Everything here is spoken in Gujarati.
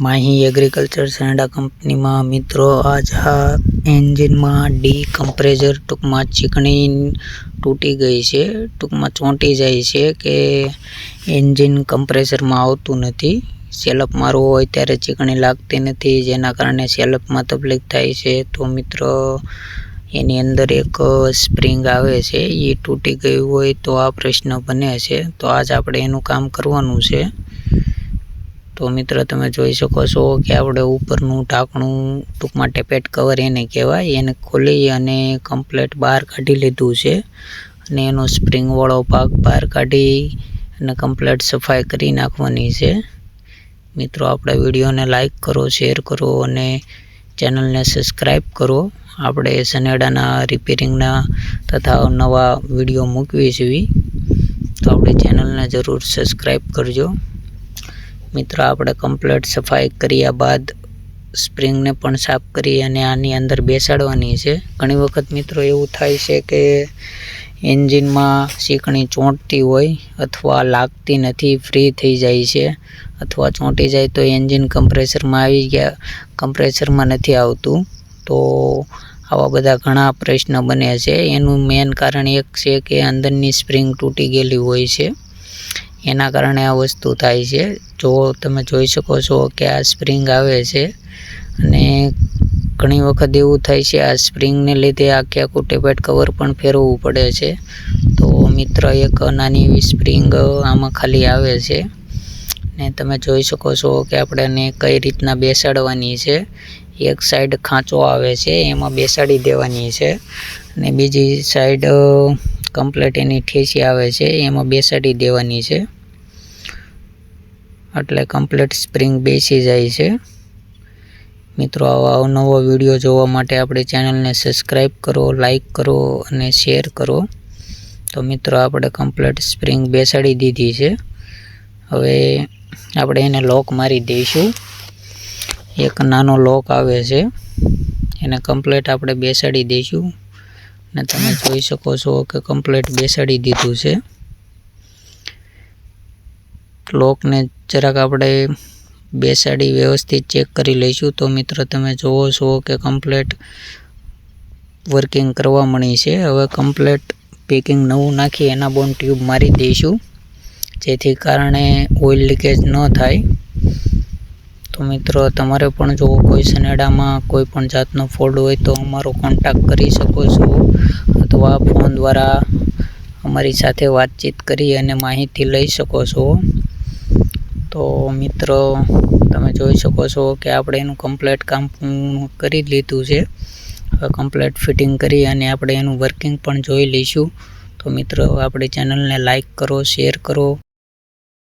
માહી એગ્રીકલ્ચર સેન્ડા કંપનીમાં મિત્રો આજ આ એન્જિનમાં ડી કમ્પ્રેસર ટૂંકમાં ચીકણી તૂટી ગઈ છે. ટૂંકમાં ચોંટી જાય છે કે એન્જિન કમ્પ્રેસરમાં આવતું નથી. સેલફ મારવો હોય ત્યારે ચીકણી લાગતી નથી, જેના કારણે સેલફમાં તકલીફ થાય છે. તો મિત્રો, એની અંદર એક સ્પ્રિંગ આવે છે એ તૂટી ગયું હોય તો આ પ્રશ્ન બને છે. તો આજ આપણે એનું કામ કરવાનું છે. તો મિત્ર, તમે જોઈ શકો છો કે આપણે ઉપરનું ઢાંકણું ટૂંકમાં ટેપેટ કવર એને કહેવાય. એને ખોલી અને કમ્પ્લેટ બહાર કાઢી લીધું છે. અને એનો સ્પ્રિંગવાળો ભાગ બહાર કાઢી અને કમ્પ્લેટ સફાઈ કરી નાખવાની છે. મિત્રો, આપણા વિડીયોને લાઈક કરો શેર કરો અને ચેનલને સબસ્ક્રાઈબ કરો. આપણે સનેડાના રિપેરિંગના તથા નવા વીડિયો મૂકવી છીએ તો આપણે ચેનલને જરૂર સબસ્ક્રાઈબ કરજો. મિત્રો, આપણે કમ્પ્લેટ સફાઈ કર્યા બાદ સ્પ્રિંગને પણ સાફ કરી અને આની અંદર બેસાડવાની છે. ઘણી વખત મિત્રો એવું થાય છે કે એન્જિનમાં શીકણી ચોંટતી હોય અથવા લાગતી નથી ફ્રી થઈ જાય છે અથવા ચોંટી જાય તો એન્જિન કમ્પ્રેસરમાં આવી ગયા કમ્પ્રેસરમાં નથી આવતું. તો આવા બધા ઘણા પ્રશ્ન બને છે. એનું મેન કારણ એક છે કે અંદરની સ્પ્રિંગ તૂટી ગયેલી હોય છે. એના કારણે આ વસ્તુ થાય છે. જો તમે જોઈ શકો છો કે આ સ્પ્રિંગ આવે છે અને ઘણી વખત એવું થાય છે આ સ્પ્રિંગને લીધે આખે આખું ટેબેટ કવર પણ ફેરવવું પડે છે. તો મિત્ર, એક નાની એવી સ્પ્રિંગ આમાં ખાલી આવે છે. ને તમે જોઈ શકો છો કે આપણે એને કઈ રીતના બેસાડવાની છે. એક સાઈડ ખાંચો આવે છે, એમાં બેસાડી દેવાની છે. અને બીજી સાઈડ કમ્પ્લેટ એની ઠેસી આવે છે. એમાં બેસાડી દેવાની છે. એટલે કમ્પ્લેટ સ્પ્રિંગ બેસી જાય છે. મિત્રો, આવા અવનવો વીડિયો જોવા માટે આપણે ચેનલને સબસ્ક્રાઈબ કરો લાઈક કરો અને શેર કરો. તો મિત્રો, આપણે કમ્પ્લેટ સ્પ્રિંગ બેસાડી દીધી છે. હવે આપણે એને લોક મારી દઈશું. એક નાનો લોક આવે છે. એને કમ્પ્લેટ આપણે બેસાડી દઈશું. અને તમે જોઈ શકો છો કે કમ્પ્લેટ બેસાડી દીધું છે. લોકને જરાક આપણે બેસાડી વ્યવસ્થિત ચેક કરી લઈશું. તો મિત્રો, તમે જોવો છો કે કમ્પ્લેટ વર્કિંગ કરવા મળી છે. હવે કમ્પ્લેટ પેકિંગ નવું નાખી એના બોન ટ્યુબ મારી દઈશું. જેથી કારણે ઓઇલ લીકેજ ન થાય. તો મિત્રો, તમારે પણ જો કોઈ સનેડામાં કોઈ પણ જાતનો ફોલ્ડ હોય તો અમારો કોન્ટેક્ટ કરી શકો છો. અથવા ફોન દ્વારા અમારી સાથે વાતચીત કરી અને માહિતી લઈ શકો છો. તો મિત્રો, તમે જોઈ શકો છો કે આપણે એનું કમ્પ્લેટ કામ કરી લીધું છે. હવે કમ્પ્લેટ ફિટિંગ કરી અને આપણે એનું વર્કિંગ પણ જોઈ લઈશું. તો મિત્રો, આપણી ચેનલને લાઈક કરો શેર કરો.